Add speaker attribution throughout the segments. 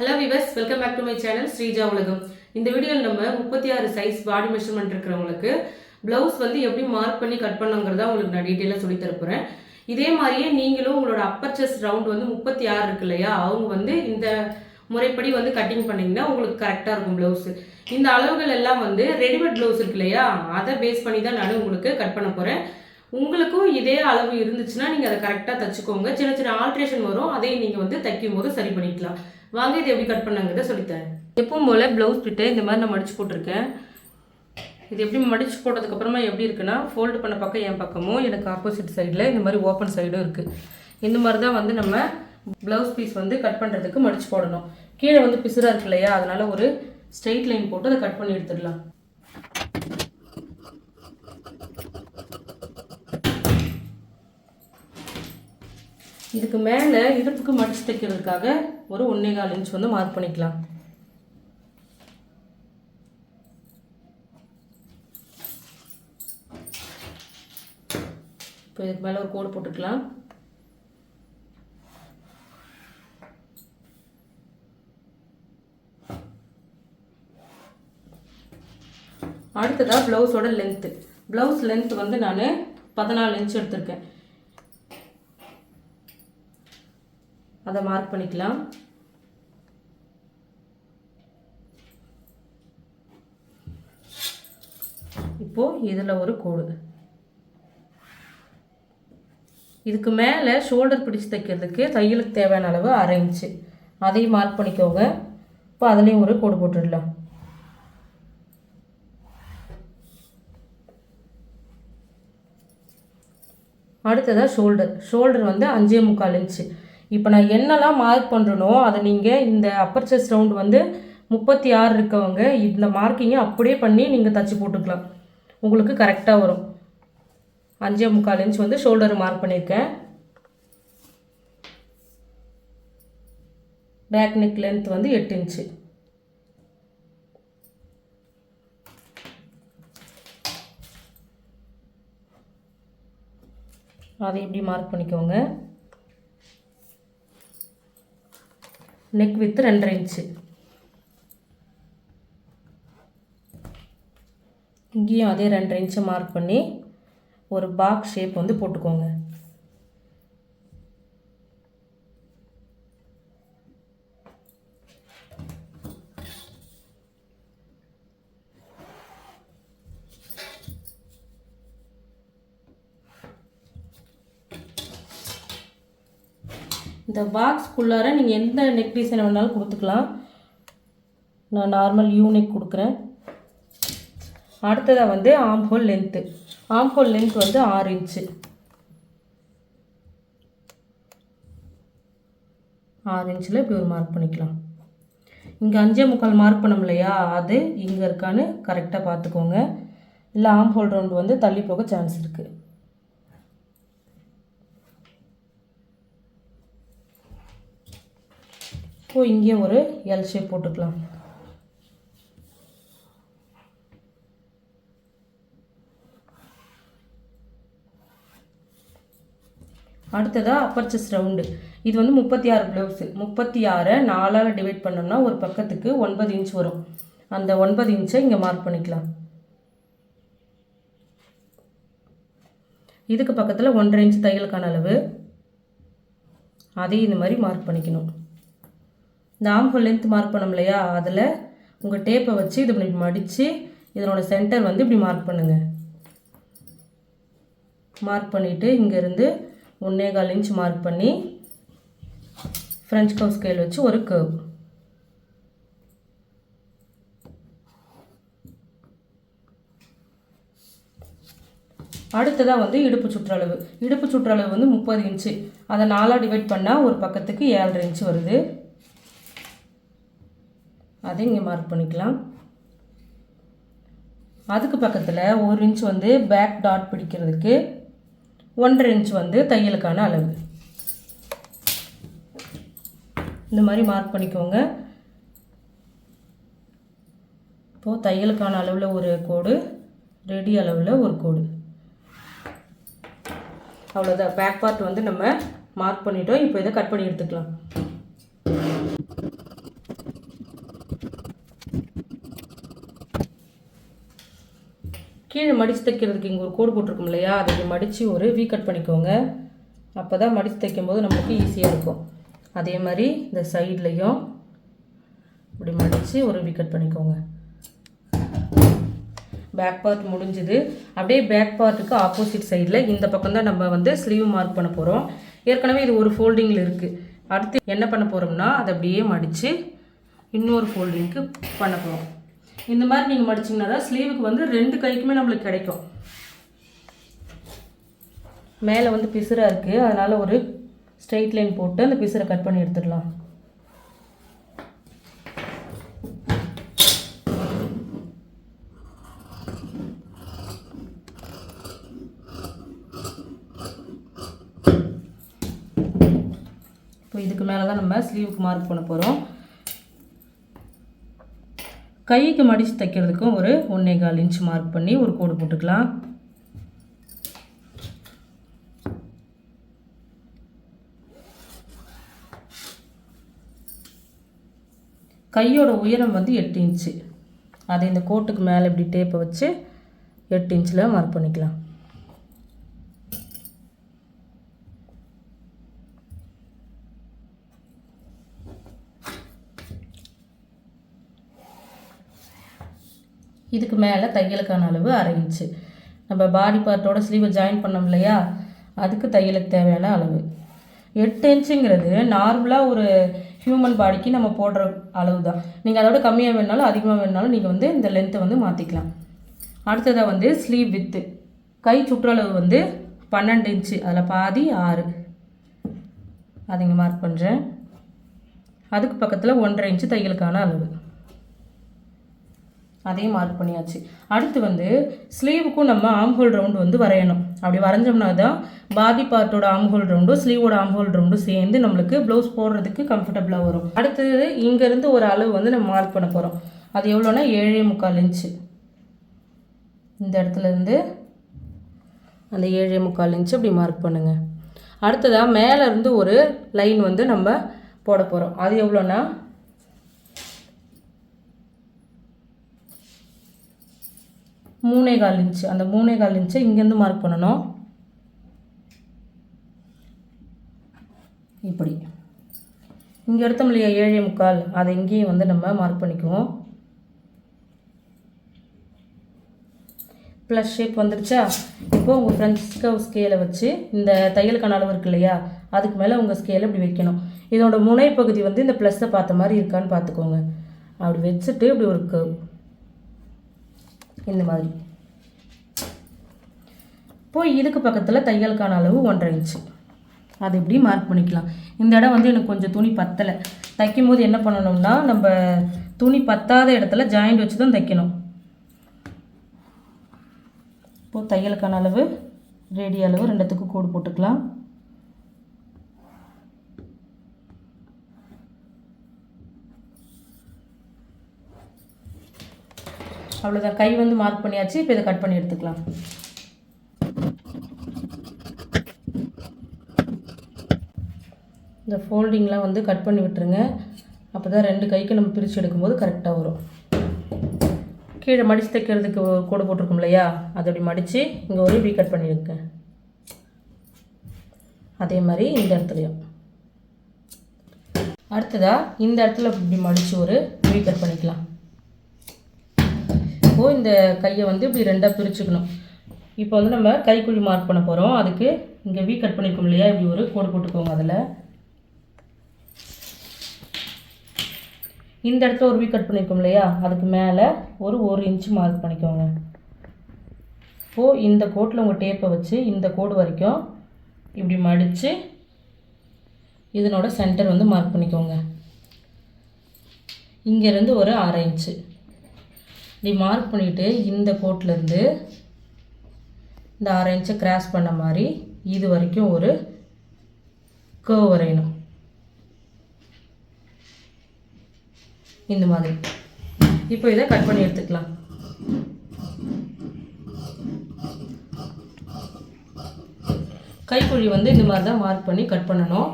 Speaker 1: Hello viewers welcome back to my channel Sreeja Ulagam இந்த வீடியோவில் நம்ம முப்பத்தி ஆறு சைஸ் பாடி மெஷர்மெண்ட் இருக்கிறவங்களுக்கு ப்ளவுஸ் வந்து எப்படி மார்க் பண்ணி கட் பண்ணுங்கிறத உங்களுக்கு நான் டீட்டெயிலாக சொல்லி தரப்போகிறேன் இதே மாதிரியே நீங்களும் உங்களோட அப்பர் செஸ்ட் ரவுண்ட் வந்து முப்பத்தி ஆறு இருக்கு இல்லையா? அவங்க வந்து இந்த முறைப்படி வந்து கட்டிங் பண்ணீங்கன்னா உங்களுக்கு கரெக்டாக இருக்கும் ப்ளவுஸு இந்த அளவுகள் எல்லாம் வந்து ரெடிமேட் ப்ளவுஸ் இருக்கு இல்லையா? அதை பேஸ் பண்ணி தான் நான் உங்களுக்கு கட் பண்ண போகிறேன் உங்களுக்கும் இதே அளவு இருந்துச்சுன்னா நீங்கள் அதை கரெக்டாக தச்சுக்கோங்க. சின்ன சின்ன ஆல்ட்ரேஷன் வரும். அதையும் நீங்கள் வந்து தைக்கும் போது சரி பண்ணிக்கலாம். வாங்க இது எப்படி கட் பண்ணாங்கிறத சொல்லித்தரேன். எப்பவும் போல் ப்ளவுஸ் பிட்டு இந்த மாதிரி நான் மடிச்சு போட்டிருக்கேன். இது எப்படி மடிச்சு போட்டதுக்கப்புறமா எப்படி இருக்குன்னா ஃபோல்டு பண்ண பக்கம் என் பக்கமும் எனக்கு ஆப்போசிட் சைடில் இந்த மாதிரி ஓப்பன் சைடும் இருக்குது இந்த மாதிரி தான் வந்து நம்ம ப்ளவுஸ் பீஸ் வந்து கட் பண்ணுறதுக்கு மடிச்சு போடணும். கீழே வந்து பிசுராக இருக்கு இல்லையா அதனால ஒரு ஸ்ட்ரெயிட் லைன் போட்டு அதை கட் பண்ணி எடுத்துடலாம். இதுக்கு மேலே இடுப்புக்கு மடிச்சு தைக்கிறதுக்காக ஒரு ஒன்றே கால் இன்ச் வந்து மார்க் பண்ணிக்கலாம். இப்போ இதுக்கு மேலே ஒரு கோடு போட்டுக்கலாம். அடுத்ததாக ப்ளவுஸோட லென்த்து ப்ளவுஸ் லென்த் வந்து நான் பதினாலு இன்ச் எடுத்திருக்கேன். அதை மார்க் பண்ணிக்கலாம். இப்போ இதில் ஒரு கோடு. இதுக்கு மேலே ஷோல்டர் பிடிச்சு தைக்கிறதுக்கு தையலுக்கு தேவையான அளவு அரை இன்ச்சு அதையும் மார்க் பண்ணிக்கோங்க. இப்போ அதுலேயும் ஒரு கோடு போட்டுடலாம். அடுத்ததாக ஷோல்டர் ஷோல்டர் வந்து அஞ்சே முக்கால் இன்ச்சு இப்போ நான் என்னெல்லாம் மார்க் பண்ணுறனோ அதை நீங்கள் இந்த அப்பர் செஸ்ட் ரவுண்ட் வந்து முப்பத்தி ஆறு இருக்கவங்க இந்த மார்க்கிங்கை அப்படியே பண்ணி நீங்கள் தச்சு போட்டுக்கலாம். உங்களுக்கு கரெக்டாக வரும். அஞ்சே முக்கால் இன்ச் வந்து ஷோல்டர் மார்க் பண்ணியிருக்கேன் பேக் நெக் லென்த் வந்து எட்டு இன்ச்சு அதை இப்படி மார்க் பண்ணிக்கோங்க? நெக் வித் ரெண்டரை இன்ச்சு இங்கேயும் அதே ரெண்டரை இன்ச்சை மார்க் பண்ணி ஒரு பாக்ஸ் ஷேப் வந்து போட்டுக்கோங்க. இந்த பாக்ஸ்க்குள்ளார நீங்கள் எந்த நெக் டிசைன் வேணாலும் கொடுத்துக்கலாம். நான் நார்மல் யூ நெக் கொடுக்குறேன். அடுத்ததாக வந்து armhole length armhole length வந்து ஆறு இன்ச்சு ஆறு இன்ச்சில் இப்படி ஒரு மார்க் பண்ணிக்கலாம். இங்கே அஞ்சே முக்கால் மார்க் பண்ணோம் இல்லையா? அது இங்கே இருக்கான்னு கரெக்டாக பார்த்துக்கோங்க. இல்லை ஆம் ஹோல் ரவுண்ட் வந்து தள்ளி போக சான்ஸ் இருக்குது இப்போ இங்கே ஒரு எல் ஷேப் போட்டுக்கலாம். அடுத்ததாக அப்பர்ச்சஸ் ரவுண்டு இது வந்து முப்பத்தி ஆறு ப்ளவுஸு முப்பத்தி ஆறை நாலால் டிவைட் பண்ணோம்னா ஒரு பக்கத்துக்கு ஒன்பது இன்ச் வரும். அந்த ஒன்பது இன்ச்சை இங்கே மார்க் பண்ணிக்கலாம். இதுக்கு பக்கத்தில் ஒன்றரை இன்ச் தையலுக்கான அளவு. அதையும் இந்த மாதிரி மார்க் பண்ணிக்கணும். இந்த ஆம்ஹோல் லென்த் மார்க் பண்ணோம் இல்லையா? அதில் உங்கள் டேப்பை வச்சு இது இப்படி மடித்து இதனோட சென்டர் வந்து இப்படி மார்க் பண்ணுங்கள் மார்க் பண்ணிவிட்டு இங்கேருந்து ஒன்றே கால் இன்ச் மார்க் பண்ணி ஃப்ரெஞ்ச் கவ் ஸ்கேல் வச்சு ஒரு கர்வ் அடுத்ததாக வந்து இடுப்பு சுற்றளவு. இடுப்பு சுற்றளவு வந்து முப்பது இன்ச்சு அதை நாலாக டிவைட் பண்ணால் ஒரு பக்கத்துக்கு ஏழரை இன்ச்சு வருது. அதை இங்கே மார்க் பண்ணிக்கலாம். அதுக்கு பக்கத்தில் ஒரு இன்ச் வந்து பேக் டாட் பிடிக்கிறதுக்கு ஒன்றரை இன்ச் வந்து தையலுக்கான அளவு. இந்த மாதிரி மார்க் பண்ணிக்கோங்க. இப்போது தையலுக்கான அளவில் ஒரு கோடு ரெடி அளவில் ஒரு கோடு. அவ்வளோதான் பேக் பார்ட் வந்து நம்ம மார்க் பண்ணிட்டோம். இப்போ இதை கட் பண்ணி எடுத்துக்கலாம். கீழே மடித்து தைக்கிறதுக்கு இங்கே ஒரு கோடு போட்டிருக்கும் இல்லையா? அதை மடித்து ஒரு வீ கட் பண்ணிக்கோங்க. அப்போ தான் மடித்து தைக்கும்போது நமக்கு ஈஸியாக இருக்கும். அதே மாதிரி இந்த சைட்லேயும் இப்படி மடித்து ஒரு வீ கட் பண்ணிக்கோங்க. பேக் பார்ட் முடிஞ்சுது. அப்படியே பேக் பார்ட்டுக்கு ஆப்போசிட் சைடில் இந்த பக்கம் தான் நம்ம வந்து ஸ்லீவ் மார்க் பண்ண போகிறோம் ஏற்கனவே இது ஒரு ஃபோல்டிங்கில் இருக்குது அடுத்து என்ன பண்ண போகிறோம்னா அதை அப்படியே மடித்து இன்னொரு ஃபோல்டிங்க்கு பண்ண போகிறோம் இந்த மாதிரி நீங்கள் மடிச்சிங்கன்னா தான் ஸ்லீவுக்கு வந்து ரெண்டு கைக்குமே நம்மளுக்கு கிடைக்கும். மேலே வந்து பிசுறாக இருக்குது அதனால் ஒரு ஸ்ட்ரெயிட் லைன் போட்டு அந்த பிசுரை கட் பண்ணி எடுத்துடலாம். இப்போ இதுக்கு மேலே தான் நம்ம ஸ்லீவுக்கு மார்க் பண்ண போகிறோம் கைக்கு மடித்து தைக்கிறதுக்கும் ஒரு ஒன்றே கால் இன்ச் மார்க் பண்ணி ஒரு கோடு போட்டுக்கலாம். கையோட உயரம் வந்து எட்டு இன்ச்சு அதை இந்த கோட்டுக்கு மேலே இப்படி டேப்பை வச்சு எட்டு இன்ச்சில் மார்க் பண்ணிக்கலாம். இதுக்கு மேலே தையலுக்கான அளவு அரை இன்ச்சு நம்ம பாடி பார்ட்டோட ஸ்லீவை ஜாயின் பண்ணோம் இல்லையா? அதுக்கு தையலுக்கு தேவையான அளவு. எட்டு இன்ச்சுங்கிறது நார்மலாக ஒரு ஹியூமன் பாடிக்கு நம்ம போடுற அளவு தான் நீங்கள் அதோட கம்மியாக வேணாலும் அதிகமாக வேணாலும் நீங்கள் வந்து இந்த லென்த்தை வந்து மாற்றிக்கலாம் அடுத்ததாக வந்து ஸ்லீவ் வித்து கை சுற்றளவு வந்து பன்னெண்டு இன்ச்சு அதில் பாதி ஆறு. அதை மார்க் பண்ணுறேன் அதுக்கு பக்கத்தில் ஒன்றரை இன்ச்சு தையலுக்கான அளவு. அதையும் மார்க் பண்ணியாச்சு. அடுத்து வந்து ஸ்லீவுக்கும் நம்ம ஆம்ஹோல் ரவுண்டு வந்து வரையணும். அப்படி வரைஞ்சோம்னா தான் பாதி பார்ட்டோட ஆம்ஹோல் ரவுண்டும் ஸ்லீவோட ஆம்ஹோல் ரவுண்டும் சேர்ந்து நம்மளுக்கு ப்ளவுஸ் போடுறதுக்கு கம்ஃபர்டபுளாக வரும். அடுத்தது இங்கேருந்து ஒரு அளவு வந்து நம்ம மார்க் பண்ண போகிறோம் அது எவ்வளோனா ஏழே முக்கால் இன்ச்சு இந்த இடத்துலேருந்து அந்த ஏழே முக்கால் இன்ச்சு அப்படி மார்க் பண்ணுங்கள் அடுத்ததாக மேலேருந்து ஒரு லைன் வந்து நம்ம போட போகிறோம் அது எவ்வளோனா மூணே கால் இன்ச்சு. அந்த மூணே கால் இன்ச்சை இங்கேருந்து மார்க் பண்ணணும். இப்படி. இங்கே எடுத்தோம் இல்லையா? ஏழே முக்கால். அதை இங்கேயும் வந்து நம்ம மார்க் பண்ணிக்குவோம். ப்ளஸ் ஷேப் வந்துடுச்சா இப்போ உங்கள் ஃப்ரெண்ட்ஸ் கவ் ஸ்கேலை வச்சு இந்த தையலுக்கான அளவு இருக்கு இல்லையா? அதுக்கு மேலே உங்கள் ஸ்கேலை இப்படி வைக்கணும். இதோட முனைப்பகுதி வந்து இந்த ப்ளஸ்ஸை பார்த்த மாதிரி இருக்கான்னு பார்த்துக்கோங்க. அப்படி வச்சுட்டு இப்படி ஒரு. இந்த மாதிரி. போய் இதுக்கு பக்கத்தில் தையலுக்கான அளவு ஒன்றரை இன்ச்சு அது இப்படி மார்க் பண்ணிக்கலாம். இந்த இடம் வந்து எனக்கு கொஞ்சம் துணி பத்தலை. தைக்கும் போது என்ன பண்ணணும்னா நம்ம துணி பத்தாத இடத்துல ஜாயிண்ட் வச்சு தான் தைக்கணும் இப்போது தையலுக்கான அளவு ரேடி அளவு ரெண்டுத்துக்கும் கோடு போட்டுக்கலாம். அவ்வளோதான் கை வந்து மார்க் பண்ணியாச்சு இப்போ இதை கட் பண்ணி எடுத்துக்கலாம். இந்த ஃபோல்டிங்லாம் வந்து கட் பண்ணி விட்டுருங்க. அப்போ தான் ரெண்டு கைக்கு நம்ம பிரித்து எடுக்கும்போது கரெக்டாக வரும். கீழே மடித்து தைக்கிறதுக்கு கோடு போட்டிருக்கோம் இல்லையா? அதை அப்படி மடித்து இங்கே ஒரு வீ கட் பண்ணியிருக்கேன் அதே மாதிரி இந்த இடத்துலையும். அடுத்ததாக இந்த இடத்துல இப்படி மடித்து ஒரு வீ கட் பண்ணிக்கலாம். இப்போது இந்த கையை வந்து இப்படி ரெண்டாக பிரிச்சுக்கணும். இப்போ வந்து நம்ம கைக்குழி மார்க் பண்ண போகிறோம் அதுக்கு இங்கே வீ கட் பண்ணியிருக்கோம் இல்லையா? இப்படி ஒரு கோடு போட்டுக்கோங்க அதில். இந்த இடத்துல ஒரு வீ கட் பண்ணியிருக்கோம் இல்லையா? அதுக்கு மேலே ஒரு ஒரு இன்ச்சு மார்க் பண்ணிக்கோங்க. இப்போது இந்த கோட்டில் உங்கள் டேப்பை வச்சு இந்த கோடு வரைக்கும் இப்படி மடித்து இதனோட சென்டர் வந்து மார்க் பண்ணிக்கோங்க. இங்கேருந்து ஒரு அரை இன்ச்சு இப்படி மார்க் பண்ணிவிட்டு இந்த கோட்லேருந்து இந்த அரை இன்ச்சை கிராஸ் பண்ண மாதிரி இது வரைக்கும் ஒரு கேர்வ் வரையணும். இந்த மாதிரி. இப்போ இதை கட் பண்ணி எடுத்துக்கலாம். கைக்குழி வந்து இந்த மாதிரி தான் மார்க் பண்ணி கட் பண்ணணும்.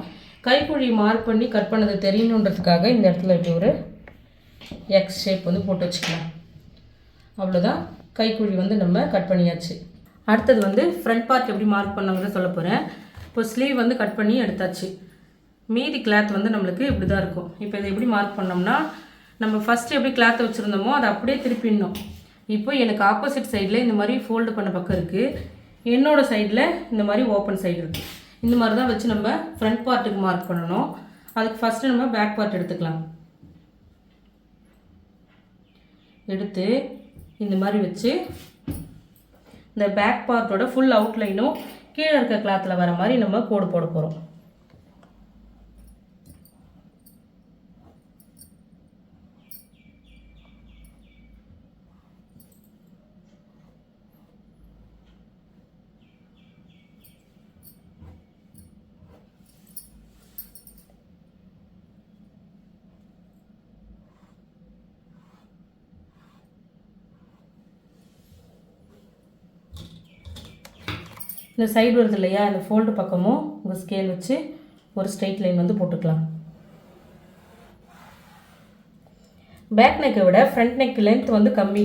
Speaker 1: கைக்குழி மார்க் பண்ணி கட் பண்ணது தெரியணுன்றதுக்காக இந்த இடத்துல இப்படி ஒரு எக்ஸ் ஷேப் வந்து போட்டு வச்சுக்கலாம். அவ்வளோதான் கைக்குழி வந்து நம்ம கட் பண்ணியாச்சு. அடுத்தது வந்து ஃப்ரண்ட் பார்ட் எப்படி மார்க் பண்ணாங்கிறத சொல்ல போகிறேன் இப்போ ஸ்லீவ் வந்து கட் பண்ணி எடுத்தாச்சு. மீதி கிளாத் வந்து நம்மளுக்கு இப்படி தான் இருக்கும். இப்போ இதை எப்படி மார்க் பண்ணோம்னா நம்ம ஃபஸ்ட்டு எப்படி கிளாத்தை வச்சுருந்தோமோ அதை அப்படியே திருப்பிடணும். இப்போ எனக்கு ஆப்போசிட் சைடில் இந்த மாதிரி ஃபோல்டு பண்ண பக்கம் இருக்குது என்னோடய சைடில் இந்த மாதிரி ஓப்பன் சைடு இருக்குது இந்த மாதிரி தான் வச்சு நம்ம ஃப்ரண்ட் பார்ட்டுக்கு மார்க் பண்ணணும். அதுக்கு ஃபஸ்ட்டு நம்ம பேக் பார்ட் எடுத்துக்கலாம். எடுத்து இந்த மாதிரி வச்சு இந்த பேக் பார்ட்டோட ஃபுல் அவுட்லைனும் கீழே இருக்க கிளாத்தில் வர மாதிரி நம்ம கோடு போட போகிறோம் இந்த சைடு வருது இல்லையா இந்த ஃபோல்டு பக்கமும் உங்கள் ஸ்கேல் வச்சு ஒரு ஸ்ட்ரெயிட் லைன் வந்து போட்டுக்கலாம். பேக் நெக்கை விட ஃப்ரண்ட் நெக் லென்த் வந்து கம்மி.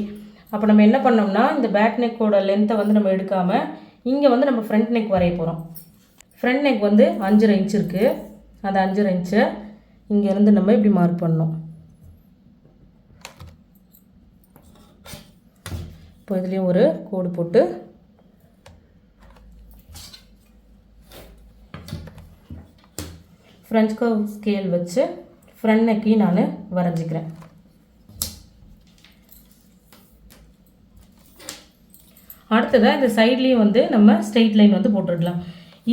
Speaker 1: அப்போ நம்ம என்ன பண்ணோம்னா இந்த பேக் நெக்கோட லென்த்தை வந்து நம்ம எடுக்காமல் இங்கே வந்து நம்ம ஃப்ரண்ட் நெக் வரைய போகிறோம் ஃப்ரண்ட் நெக் வந்து அஞ்சரை இன்ச் இருக்குது அந்த அஞ்சரை இன்ச்சை இங்கேருந்து நம்ம இப்படி மார்க் பண்ணோம் இப்போ இதுலேயும் ஒரு கோடு போட்டு ஃப்ரெஞ்ச் கர்வ் ஸ்கேல் வச்சு ஃப்ரண்ட் நெக்கையும் நான் வரைஞ்சிக்கிறேன். அடுத்ததாக இந்த சைட்லேயும் வந்து நம்ம ஸ்ட்ரெயிட் லைன் வந்து போட்டுடலாம்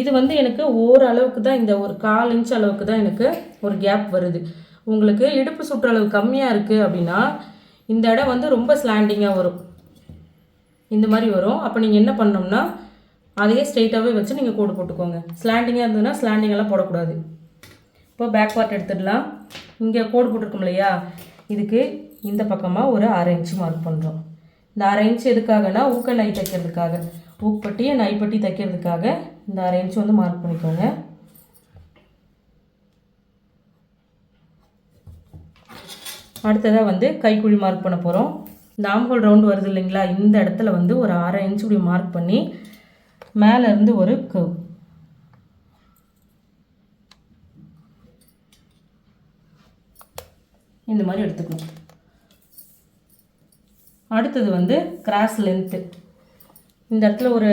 Speaker 1: இது வந்து எனக்கு ஓரளவுக்கு தான் இந்த ஒரு கால் இன்ச் அளவுக்கு தான் எனக்கு ஒரு கேப் வருது. உங்களுக்கு இடுப்பு சுற்றளவு கம்மியாக இருக்குது அப்படின்னா இந்த இடம் வந்து ரொம்ப ஸ்லாண்டிங்காக வரும். இந்த மாதிரி வரும். அப்போ நீங்கள் என்ன பண்ணோம்னா அதையே ஸ்ட்ரெயிட்டாகவே வச்சு நீங்கள் கோடு போட்டுக்கோங்க. ஸ்லாண்டிங்காக இருந்ததுன்னா ஸ்லாண்டிங்கெல்லாம் போடக்கூடாது. இப்போ பேக் பார்ட் எடுத்துடலாம். இங்கே கோடு போட்டிருக்கோம் இல்லையா? இதுக்கு இந்த பக்கமாக ஒரு அரை இன்ச்சு மார்க் பண்ணுறோம் இந்த அரை இன்ச் எதுக்காகனா ஊக்க நை தைக்கிறதுக்காக. ஊக்கப்பட்டியை நைப்பட்டி தைக்கிறதுக்காக இந்த அரை இன்ச் வந்து மார்க் பண்ணிக்கோங்க. அடுத்ததாக வந்து கைக்குழி மார்க் பண்ண போகிறோம் இந்த ரவுண்டு வருது இல்லைங்களா? இந்த இடத்துல வந்து ஒரு அரை இன்ச் இப்படி மார்க் பண்ணி மேலேருந்து ஒரு கவ் இந்த மாதிரி எடுத்துக்கணும். அடுத்தது வந்து கிராஸ் லென்த்து இந்த இடத்துல ஒரு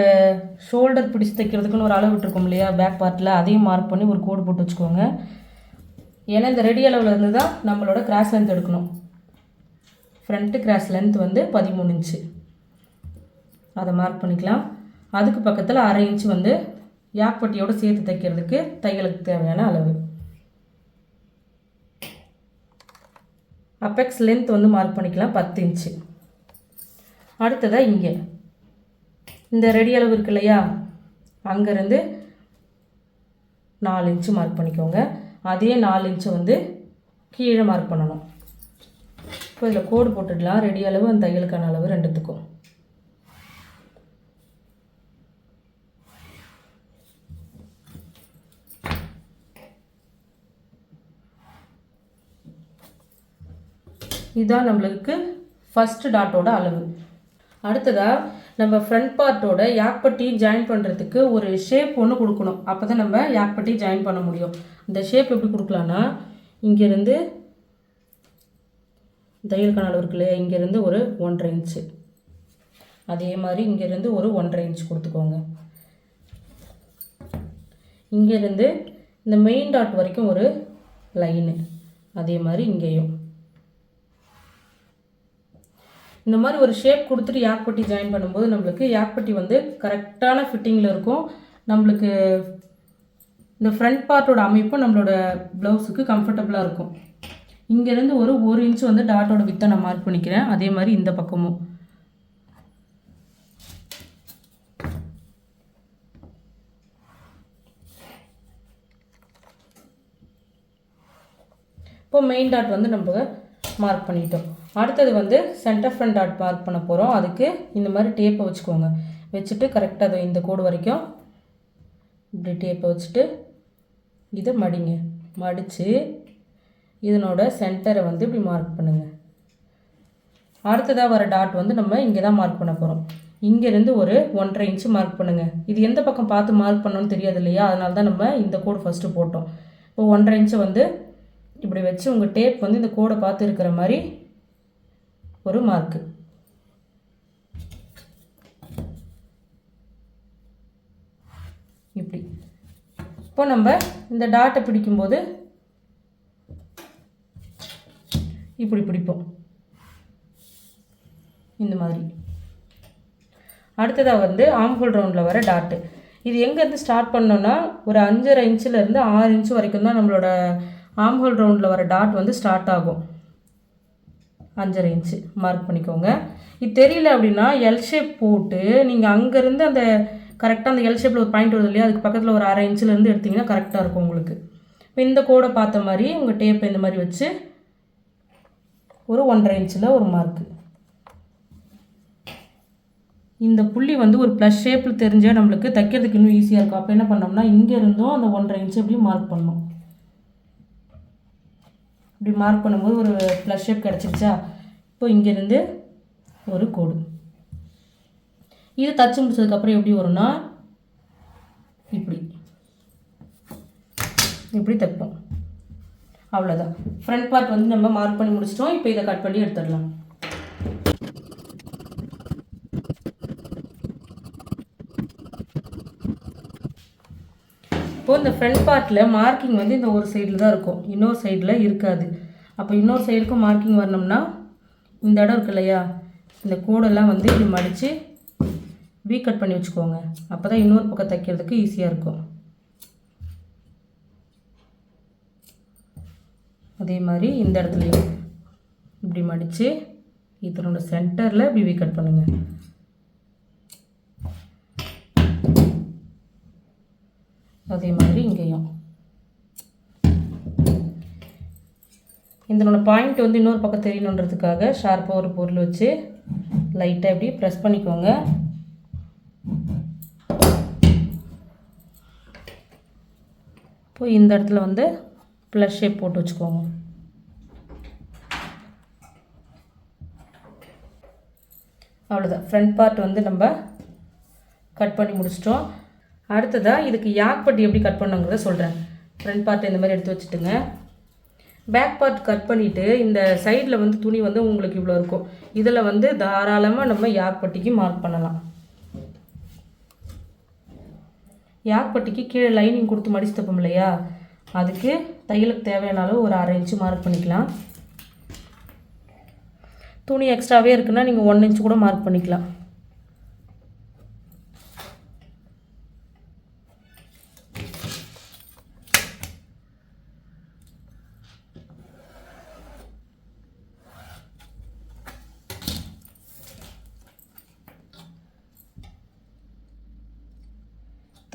Speaker 1: ஷோல்டர் பிடிச்சி தைக்கிறதுக்குன்னு ஒரு அளவு விட்டுருக்கோம் இல்லையா பேக் பார்ட்டில் அதையும் மார்க் பண்ணி ஒரு கோடு போட்டு வச்சுக்கோங்க. ஏன்னா இந்த ரெடி அளவில் இருந்து தான் நம்மளோட கிராஸ் லென்த் எடுக்கணும். ஃப்ரண்ட்டு கிராஸ் லென்த் வந்து பதிமூணு இன்ச்சு அதை மார்க் பண்ணிக்கலாம். அதுக்கு பக்கத்தில் அரை இன்ச்சு வந்து யாக்பட்டியோடு சேர்த்து தைக்கிறதுக்கு தையலுக்கு தேவையான அளவு. அப்பெக்ஸ் லென்த் வந்து மார்க் பண்ணிக்கலாம் பத்து இன்ச்சு அடுத்ததாக இங்கே. இந்த ரெடி அளவு இருக்கு இல்லையா? அங்கேருந்து நாலு இன்ச்சு மார்க் பண்ணிக்கோங்க. அதே நாலு இன்ச்சு வந்து கீழே மார்க் பண்ணணும். இப்போ இதில் கோடு போட்டுடலாம். ரெடி அளவு அந்த தையலுக்கான அளவு ரெண்டுத்துக்கும். இதுதான் நம்மளுக்கு ஃபஸ்ட்டு டாட்டோட அளவு. அடுத்ததாக நம்ம ஃப்ரண்ட் பார்ட்டோட யாக்பட்டி ஜாயின் பண்ணுறதுக்கு ஒரு ஷேப் ஒன்று கொடுக்கணும். அப்போ தான் நம்ம யாக்பட்டி ஜாயின் பண்ண முடியும். இந்த ஷேப் எப்படி கொடுக்கலான்னா இங்கேருந்து தையல் அளவு இருக்கு இல்லையா? இங்கேருந்து ஒரு ஒன்றரை இன்ச்சு அதே மாதிரி இங்கேருந்து ஒரு ஒன்றரை இன்ச் கொடுத்துக்கோங்க. இங்கேருந்து இந்த மெயின் டாட் வரைக்கும் ஒரு லைனு அதே மாதிரி இங்கேயும். இந்த மாதிரி ஒரு ஷேப் கொடுத்துட்டு யாக்பட்டி ஜாயின் பண்ணும்போது நம்மளுக்கு யாக்பட்டி வந்து கரெக்டான ஃபிட்டிங்கில் இருக்கும். நம்மளுக்கு இந்த ஃப்ரண்ட் பார்ட்டோட அமைப்பும் நம்மளோட ப்ளவுஸுக்கு கம்ஃபர்டபுளாக இருக்கும். இங்கேருந்து ஒரு ஒரு இன்ச் வந்து டாட்டோட வித்தை நான் மார்க் பண்ணிக்கிறேன். அதே மாதிரி இந்த பக்கமும். இப்போ மெயின் டாட் வந்து நம்ம மார்க் பண்ணிட்டோம். அடுத்தது வந்து சென்டர் ஃப்ரண்ட் டாட் மார்க் பண்ண போகிறோம் அதுக்கு இந்த மாதிரி டேப்பை வச்சுக்கோங்க. வச்சுட்டு கரெக்டாக அதை இந்த கோடு வரைக்கும் இப்படி டேப்பை வச்சுட்டு இதை மடிங்க. மடித்து இதனோட சென்டரை வந்து இப்படி மார்க் பண்ணுங்கள் அடுத்ததாக வர டாட் வந்து நம்ம இங்கே தான் மார்க் பண்ண போகிறோம் இங்கேருந்து ஒரு ஒன்றரை இன்ச்சு மார்க் பண்ணுங்கள் இது எந்த பக்கம் பார்த்து மார்க் பண்ணணும்னு தெரியாது இல்லையா? அதனால தான் நம்ம இந்த கோடு ஃபஸ்ட்டு போட்டோம். இப்போ ஒன்றரை இன்ச்சை வந்து இப்படி வச்சு உங்கள் டேப் வந்து இந்த கோடை பார்த்து இருக்கிற மாதிரி ஒரு மார்க்கு இப்படி. இப்போ நம்ம இந்த டாட்டை பிடிக்கும்போது இப்படி பிடிப்போம். இந்த மாதிரி. அடுத்ததாக வந்து ஆம்ஹோல் ரவுண்டில் வர டாட்டு இது எங்கேருந்து ஸ்டார்ட் பண்ணோன்னா ஒரு அஞ்சரை இன்ச்சிலேருந்து ஆறு இன்ச்சு வரைக்கும் தான் நம்மளோட ஆம்ஹோல் ரவுண்டில் வர டாட் வந்து ஸ்டார்ட் ஆகும். அஞ்சரை இன்ச்சு மார்க் பண்ணிக்கோங்க. இது தெரியல அப்படின்னா எல் ஷேப் போட்டு நீங்கள் அங்கேருந்து அந்த கரெக்டாக அந்த எல் ஷேப்பில் ஒரு பாயிண்ட் வருது இல்லையா? அதுக்கு பக்கத்தில் ஒரு அரை இன்ச்சிலேருந்து எடுத்திங்கன்னா கரெக்டாக இருக்கும் உங்களுக்கு. இப்போ இந்த கோடை பார்த்த மாதிரி உங்கள் டேப்பை இந்த மாதிரி வச்சு ஒரு ஒன்றரை இன்ச்சில் ஒரு மார்க்கு இந்த புள்ளி வந்து ஒரு ப்ளஸ் ஷேப்பில் தெரிஞ்சால் நம்மளுக்கு தைக்கிறதுக்கு இன்னும் ஈஸியாக இருக்கும். அப்போ என்ன பண்ணோம்னா இங்கே இருந்தும் அந்த ஒன்றரை இன்ச்சு எப்படி மார்க் பண்ணணும். இப்படி மார்க் பண்ணும்போது ஒரு ப்ளஸ் ஷேப் கிடச்சிருச்சா? இப்போ இங்கேருந்து ஒரு கோடு. இது தச்சு முடிச்சதுக்கப்புறம் எப்படி வரும்னா இப்படி. இப்படி தைப்போம் அவ்வளோதான் ஃப்ரண்ட் பார்ட் வந்து நம்ம மார்க் பண்ணி முடிச்சிட்டோம். இப்போ இதை கட் பண்ணி எடுத்துடலாம். அப்போது இந்த ஃப்ரண்ட் பார்ட்டில் மார்க்கிங் வந்து இந்த ஒரு சைடில் தான் இருக்கும். இன்னொரு சைடில் இருக்காது. அப்போ இன்னொரு சைடுக்கும் மார்க்கிங் வரணும்னா இந்த இடம் இருக்கு இல்லையா? இந்த கோடெல்லாம் வந்து இப்படி மடித்து வீ கட் பண்ணி வச்சுக்கோங்க. அப்போ தான் இன்னொரு பக்கம் தைக்கிறதுக்கு ஈஸியாக இருக்கும். அதே மாதிரி இந்த இடத்துலையும். இப்படி மடித்து இதனோட சென்டரில் இப்படி வீ கட் பண்ணுங்கள் அதே மாதிரி இங்கேயும். இதனோட பாயிண்ட் வந்து இன்னொரு பக்கம் தெரியணுன்றதுக்காக ஷார்ப்பாக ஒரு பொருள் வச்சு லைட்டாக இப்படி ப்ரெஸ் பண்ணிக்கோங்க. இப்போ இந்த இடத்துல வந்து ப்ளஸ் ஷேப் போட்டு வச்சுக்கோங்க. அவ்வளோதான் ஃப்ரண்ட் பார்ட் வந்து நம்ம கட் பண்ணி முடிச்சிட்டோம். அடுத்ததாக இதுக்கு யாக் பட்டி எப்படி கட் பண்ணுங்கிறத சொல்கிறேன் ஃப்ரண்ட் பார்ட் இந்த மாதிரி எடுத்து வச்சுட்டுங்க. பேக் பார்ட் கட் பண்ணிவிட்டு இந்த சைடில் வந்து துணி வந்து உங்களுக்கு இவ்வளோ இருக்கும். இதில் வந்து தாராளமாக நம்ம யாக் பட்டிக்கு மார்க் பண்ணலாம். யாக் பட்டிக்கு கீழே லைனிங் கொடுத்து மடிச்சு தப்போம் இல்லையா? அதுக்கு தையலுக்கு தேவையான அளவு ஒரு அரை இன்ச்சு மார்க் பண்ணிக்கலாம். துணி எக்ஸ்ட்ராவே இருக்குன்னா நீங்கள் ஒன் இன்ச் கூட மார்க் பண்ணிக்கலாம்.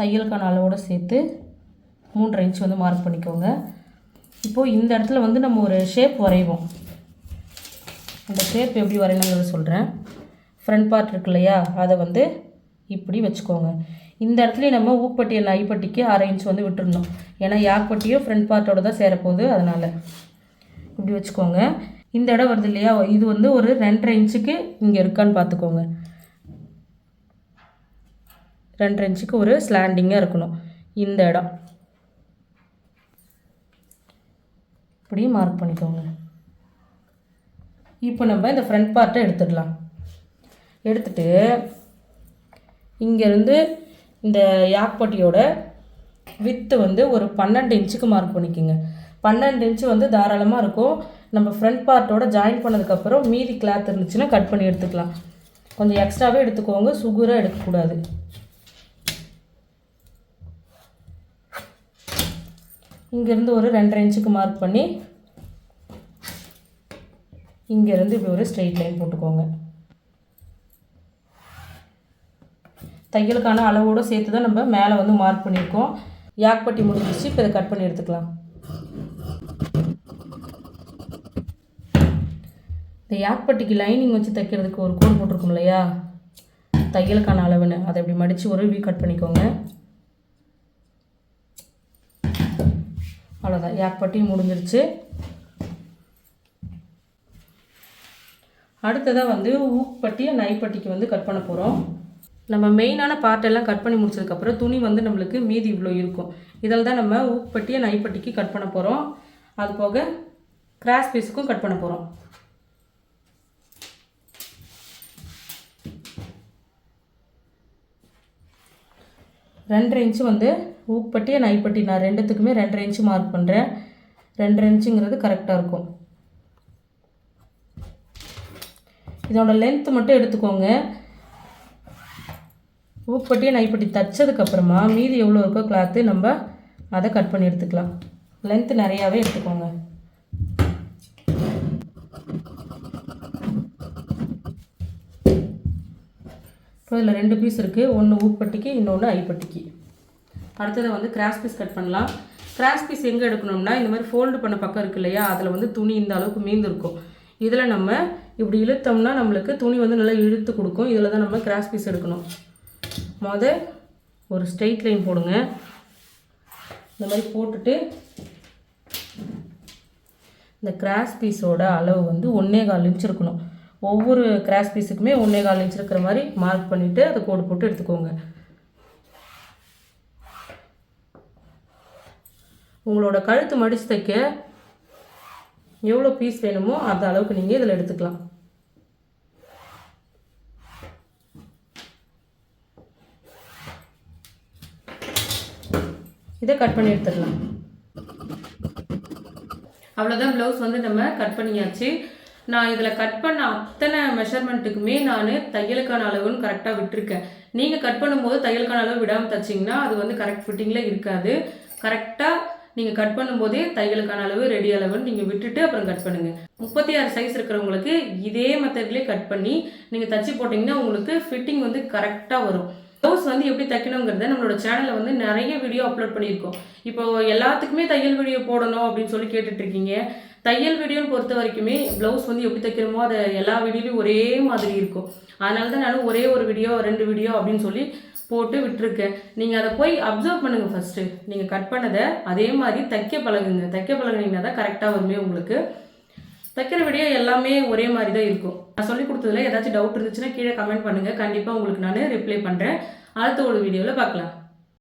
Speaker 1: தையலுக்கான அளவோடு சேர்த்து மூன்றரை இன்ச் வந்து மார்க் பண்ணிக்கோங்க. இப்போது இந்த இடத்துல வந்து நம்ம ஒரு ஷேப் வரைவோம். அந்த ஷேப் எப்படி வரையணுங்கிறத சொல்கிறேன் ஃப்ரண்ட் பார்ட் இருக்கு இல்லையா? அதை வந்து இப்படி வச்சுக்கோங்க. இந்த இடத்துலையும் நம்ம ஊப்பட்டியை நைப்பட்டிக்கு அரை இன்ச் வந்து விட்டுருந்தோம் ஏன்னா யாக்பட்டியும் ஃப்ரண்ட் பார்ட்டோட தான் சேரப்போகுது அதனால். இப்படி வச்சுக்கோங்க. இந்த இடம் வருது இல்லையா? இது வந்து ஒரு ரெண்டரை இன்ச்சுக்கு இங்கே இருக்கான்னு பார்த்துக்கோங்க. ரெண்டரை இன்ச்சுக்கு ஒரு ஸ்லாண்டிங்காக இருக்கணும். இந்த இடம். இப்படி மார்க் பண்ணிக்கோங்க. இப்போ நம்ம இந்த ஃப்ரண்ட் பார்ட்டை எடுத்துடலாம். எடுத்துட்டு இங்கேருந்து இந்த யாக்பட்டியோட வித்து வந்து ஒரு பன்னெண்டு இன்ச்சுக்கு மார்க் பண்ணிக்கோங்க. பன்னெண்டு இன்ச்சு வந்து தாராளமாக இருக்கும். நம்ம ஃப்ரண்ட் பார்ட்டோட ஜாயின் பண்ணதுக்கப்புறம் மீதி கிளாத் இருந்துச்சுன்னா கட் பண்ணி எடுத்துக்கலாம். கொஞ்சம் எக்ஸ்ட்ராவே எடுத்துக்கோங்க. சுகராக எடுக்கக்கூடாது. இங்கேருந்து ஒரு ரெண்டரை இன்ச்சுக்கு மார்க் பண்ணி இங்கேருந்து இப்படி ஒரு ஸ்ட்ரெயிட் லைன் போட்டுக்கோங்க. தையலுக்கான அளவோடு சேர்த்து தான் நம்ம மேலே வந்து மார்க் பண்ணியிருக்கோம். யாக்பட்டி முடிஞ்சிச்சு இப்போ இதை கட் பண்ணி எடுத்துக்கலாம். இந்த யாக்பட்டிக்கு லைனிங் வச்சு தைக்கிறதுக்கு ஒரு கோடு போட்டிருக்கோம் இல்லையா? தையலுக்கான அளவுன்னு அதை இப்படி மடித்து ஒரு வீ கட் பண்ணிக்கோங்க. அவ்வளோதான் யாக் முடிஞ்சிருச்சு. அடுத்ததாக வந்து ஊப்பட்டி நைப்பட்டிக்கு வந்து கட் பண்ண போகிறோம் நம்ம மெயினான பார்ட்டெல்லாம் எல்லாம் கட் பண்ணி முடிச்சதுக்கப்புறம் துணி வந்து நம்மளுக்கு மீதி இவ்வளோ இருக்கும். இதில் தான் நம்ம ஊப்பட்டியை நைப்பட்டிக்கு கட் பண்ண போகிறோம் அது போக கிராஸ் பீஸுக்கும் கட் பண்ண போகிறோம் ரெண்டரை இன்ச்சு வந்து ஊப்பட்டி நைப்பட்டி நான் ரெண்டுத்துக்குமே ரெண்டரை இன்ச்சு மார்க் பண்ணுறேன் ரெண்டரை இன்ச்சுங்கிறது கரெக்டாக இருக்கும். இதோட லென்த் மட்டும் எடுத்துக்கோங்க. ஊப்பட்டி நைப்பட்டி தைச்சதுக்கப்புறமா மீதி எவ்வளோ இருக்கோ கிளாத்து நம்ம அதை கட் பண்ணி எடுத்துக்கலாம். லென்த்து நிறையாவே எடுத்துக்கோங்க. இப்போ இதில் ரெண்டு பீஸ் இருக்குது ஒன்று ஊப்பட்டிக்கு இன்னொன்று ஐப்பட்டிக்கு அடுத்தது வந்து கிராஸ் பீஸ் கட் பண்ணலாம். கிராஸ் பீஸ் எங்கே எடுக்கணும்னா இந்த மாதிரி ஃபோல்டு பண்ண பக்கம் இருக்கு இல்லையா? அதில் வந்து துணி இந்த அளவுக்கு மீந்திருக்கும். இதில் நம்ம இப்படி இழுத்தோம்னா நம்மளுக்கு துணி வந்து நல்லா இழுத்து கொடுக்கும். இதில் தான் நம்ம கிராஸ் பீஸ் எடுக்கணும். முத ஒரு ஸ்ட்ரெயிட் லைன் போடுங்க. இந்த மாதிரி போட்டுட்டு இந்த கிராஸ் பீஸோட அளவு வந்து ஒன்றே கால் இன்ச் இருக்கணும். ஒவ்வொரு கிராஸ் பீஸுக்குமே ஒன்றே கால் இன்ச் இருக்கிற மாதிரி மார்க் பண்ணிவிட்டு அதை கோடு போட்டு எடுத்துக்கோங்க. உங்களோட கழுத்து மடித்து தைக்க எவ்வளோ பீஸ் வேணுமோ அந்த அளவுக்கு நீங்கள் இதில் எடுத்துக்கலாம். இதை கட் பண்ணி எடுத்துடலாம். அவ்வளோதான் ப்ளவுஸ் வந்து நம்ம கட் பண்ணியாச்சு. நான் இதில் கட் பண்ண அத்தனை மெஷர்மெண்ட்டுக்குமே நான் தையலுக்கான அளவுன்னு கரெக்டாக விட்டுருக்கேன். நீங்கள் கட் பண்ணும்போது தையலுக்கான அளவு விடாமல் தைச்சிங்கன்னா அது வந்து கரெக்ட் ஃபிட்டிங்கில் இருக்காது. கரெக்டாக நீங்கள் கட் பண்ணும்போதே தையலுக்கான அளவு ரெடி அளவுன்னு நீங்கள் விட்டுட்டு அப்புறம் கட் பண்ணுங்கள் முப்பத்தி ஆறு சைஸ் இருக்கிறவங்களுக்கு இதே மெத்தட்லேயே கட் பண்ணி நீங்கள் தச்சு போட்டிங்கன்னா உங்களுக்கு ஃபிட்டிங் வந்து கரெக்டாக வரும். ப்ளவுஸ் வந்து எப்படி தைக்கணுங்கிறத நம்மளோட சேனலில் வந்து நிறைய வீடியோ அப்லோட் பண்ணியிருக்கோம். இப்போ எல்லாத்துக்குமே தையல் வீடியோ போடணும் அப்படின்னு சொல்லி கேட்டுட்ருக்கீங்க தையல் வீடியோன்னு பொறுத்த வரைக்குமே ப்ளவுஸ் வந்து எப்படி தைக்கிறோமோ அதை எல்லா வீடியோலையும் ஒரே மாதிரி இருக்கும். அதனால தான் நானும் ஒரே ஒரு வீடியோ ரெண்டு வீடியோ அப்படின்னு சொல்லி போட்டு விட்டுருக்கேன். நீங்கள் அதை போய் அப்சர்வ் பண்ணுங்கள் ஃபஸ்ட்டு நீங்கள் கட் பண்ணதை அதே மாதிரி தைக்க பழகுங்க. தைக்க பழகுனீங்கன்னா தான் கரெக்டாக வருமே உங்களுக்கு. தைக்கிற வீடியோ எல்லாமே ஒரே மாதிரி தான் இருக்கும். நான் சொல்லி கொடுத்ததுல ஏதாச்சும் டவுட் இருந்துச்சுன்னா கீழே கமெண்ட் பண்ணுங்கள் கண்டிப்பாக உங்களுக்கு நான் ரிப்ளை பண்ணுறேன் அடுத்த ஒரு வீடியோவில் பார்க்கலாம்.